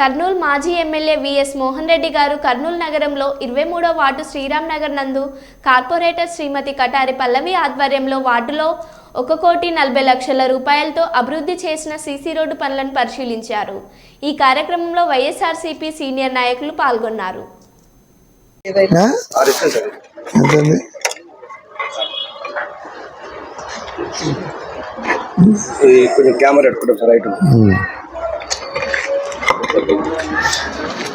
కర్నూలు మాజీ MLA VS Mohan Reddy గారు కర్నూలు నగరంలో ఇరవై మూడో వార్డు శ్రీరామ్ నగర్ నందు కార్పొరేటర్ శ్రీమతి కటారి పల్లవి ఆధ్వర్యంలో వార్డులో ఒక కోటి నలభై లక్షల రూపాయలతో అభివృద్ధి చేసిన సీసీ రోడ్డు పనులను పరిశీలించారు. ఈ కార్యక్రమంలో వైఎస్ఆర్సీపీ సీనియర్ నాయకులు పాల్గొన్నారు. కెమెరా పెట్టుకుంటాం సార్ రైట్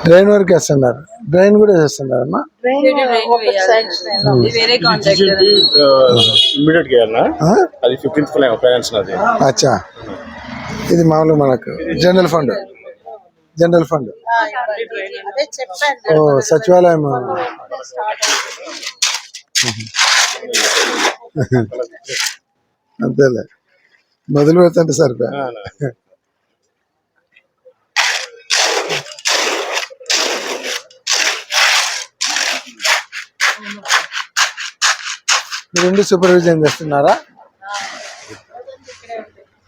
డ్రైన్ వరకు వేస్తున్నారు డ్రైన్ కూడా వేస్తున్నారు అమ్మా ఫైనాన్స్ నాది. అచ్చా. ఇది మామూలుగా మనకు జనరల్ ఫండ్ జనరల్ ఫండ్ ఓ సచివాలయం. అంతేలే. మొదలు పెడుతుంటే సరిపోయా? రెండు సూపర్విజన్ చేస్తున్నారా?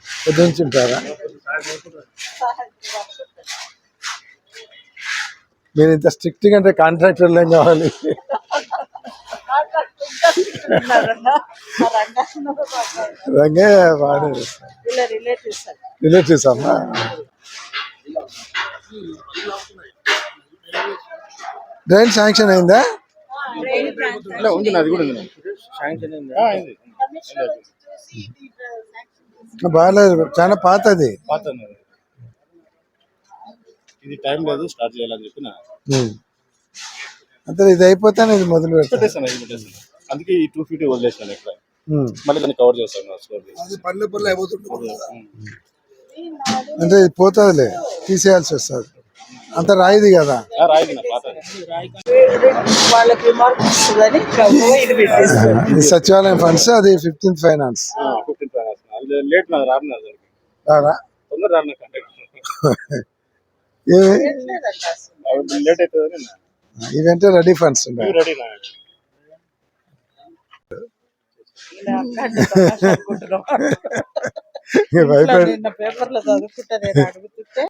పొద్దుంచి ఉంటారా మీరు ఇంత స్ట్రిక్ట్ అంటే కాంట్రాక్టర్లు ఏం కావాలి? రంగే వాడు. రిలేటివ్స్ రిలేటివ్స్ అమ్మా. డ్రైన్ శాంక్షన్ అయిందా? ఉంది నాది కూడా ఉంది. బాగాలేదు. చాలా పాతది. పాత ఉన్నది. ఇది టైం లేదు స్టార్ట్ చేయాలని చెప్పిన. అంతే ఇది అయిపోతానే ఇది మొదలు పెట్టేసాను అందుకే ఈ టూ ఫిఫ్టీ వదిలేసాను ఇక్కడ. మళ్ళీ దాన్ని కవర్ చేస్తాను స్టోర్ అంటే ఇది పోతుందిలే. తీసేయాల్సి వస్తుంది. అంత రాయిది కదా సచివాలయం ఫండ్స్ అది ఫిఫ్టీన్త్ ఫైనాన్స్ ఇవంటే రెడీ ఫండ్స్ ఉన్నాయి భయపడి నిన్న పేపర్లో చదువుకుంటా నేను